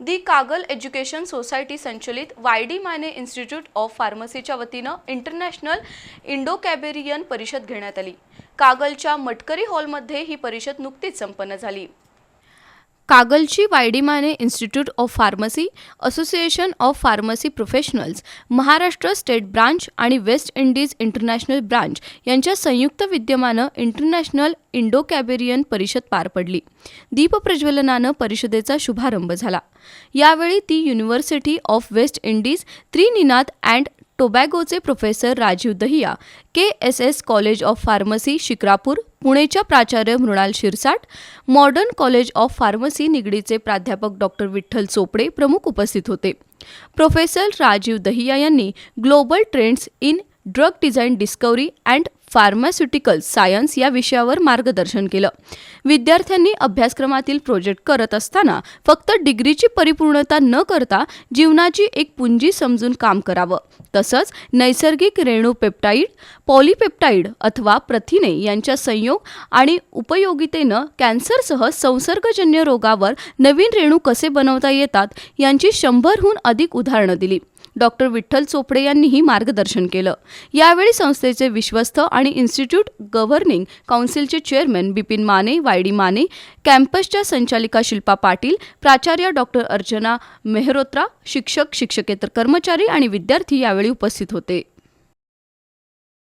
दी Kagal education society संचलित Y D Mane institute of फार्मसीच्या वतीनं international Indo कॅबेरियन परिषद घेण्यात आली. कागलच्या मटकरी हॉलमध्ये ही परिषद नुकतीच संपन्न झाली. कागलची वायडीमाने institute of pharmacy association of pharmacy professionals Maharashtra state branch आणि वेस्ट इंडिज इंटरनॅशनल ब्रांच यांच्या संयुक्त विद्यमानं इंटरनॅशनल इंडो कॅबेरियन परिषद पार पडली. दीपप्रज्वलनानं परिषदेचा शुभारंभ झाला. यावेळी ती university of West Indies Trinidad and टोबॅगोचे professor Rajiv Dahiya K S S college of pharmacy Shikrapur पुणेच्या प्राचार्य Mrinal Shirsat modern college of pharmacy निगडीचे प्राध्यापक डॉक्टर विठ्ठल चोपडे प्रमुख उपस्थित होते. प्रोफेसर राजीव दहिया यांनी global trends in drug design discovery and pharmaceutical science या विषयावर मार्गदर्शन केलं. विद्यार्थ्यांनी अभ्यासक्रमातील प्रोजेक्ट करत असताना फक्त डिग्रीची परिपूर्णता न करता जीवनाची एक पुंजी समजून काम करावं. तसंच नैसर्गिक रेणू पेप्टाईड पॉलिपेप्टाईड अथवा प्रथिने यांच्या संयोग आणि उपयोगितेनं कॅन्सरसह संसर्गजन्य रोगावर नवीन रेणू कसे बनवता येतात यांची शंभरहून अधिक उदाहरणं दिली. डॉक्टर विठ्ठल चोपडे यांनीही मार्गदर्शन केलं. यावेळी संस्थेचे विश्वस्त आणि institute governing काउन्सिलचे chairman Bipin Mane Y D Mane कॅम्पसच्या संचालिका शिल्पा पाटील प्राचार्य डॉक्टर अर्चना मेहरोत्रा शिक्षक शिक्षकेतर कर्मचारी आणि विद्यार्थी यावेळी उपस्थित होते.